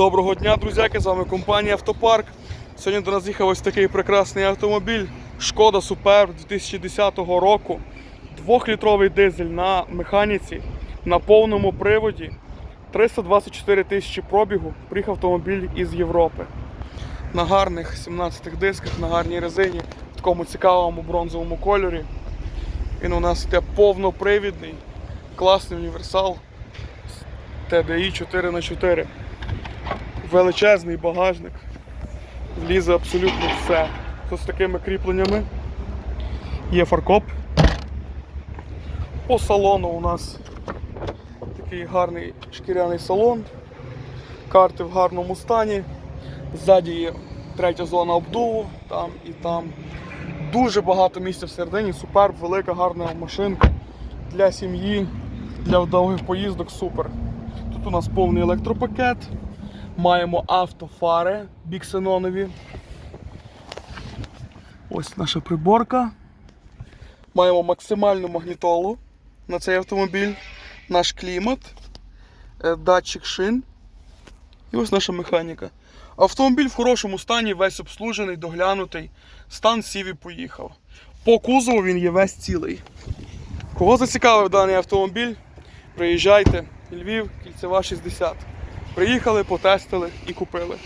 Доброго дня, друзяки! З вами компанія Автопарк. Сьогодні до нас їхав ось такий прекрасний автомобіль Шкода Суперб 2010 року. Двохлітровий дизель на механіці на повному приводі. 324 тисячі пробігу. Приїхав автомобіль із Європи. На гарних 17 дисках, на гарній резині, в такому цікавому бронзовому кольорі. Він у нас йде повнопривідний, класний універсал. TDI 4х4. Величезний багажник. Влізе абсолютно все. З такими кріпленнями. Є фаркоп. По салону у нас такий гарний шкіряний салон. Карти в гарному стані. Ззаді є третя зона обдуву, там і там. Дуже багато місця всередині, суперб, велика, гарна машинка для сім'ї, для довгих поїздок супер. Тут у нас повний електропакет. Маємо автофари біксенонові. Ось наша приборка. Маємо максимальну магнітолу на цей автомобіль, наш клімат, е, датчик шин. І ось наша механіка. Автомобіль в хорошому стані, весь обслужений, доглянутий. Стан сів і поїхав. По кузову він є весь цілий. Кого зацікавив даний автомобіль, приїжджайте. Львів, кільцева 60. Приїхали, потестили і купили.